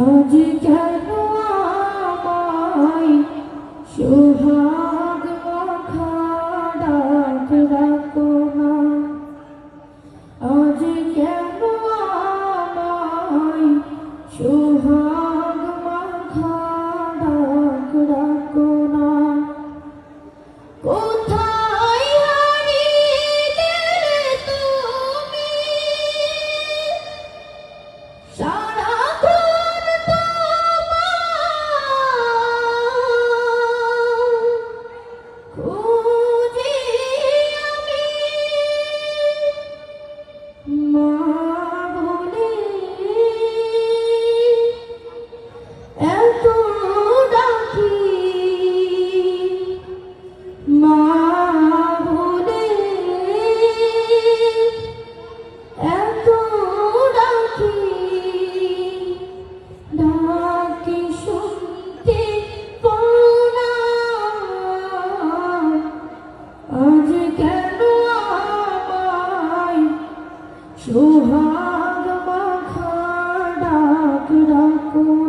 আজ কেন আমায় সোহাগ মাখা ডাক রাখো না? আজ কেন আমায় সোহাগ Oh. সোহাগ মাখা ডাক ডাকো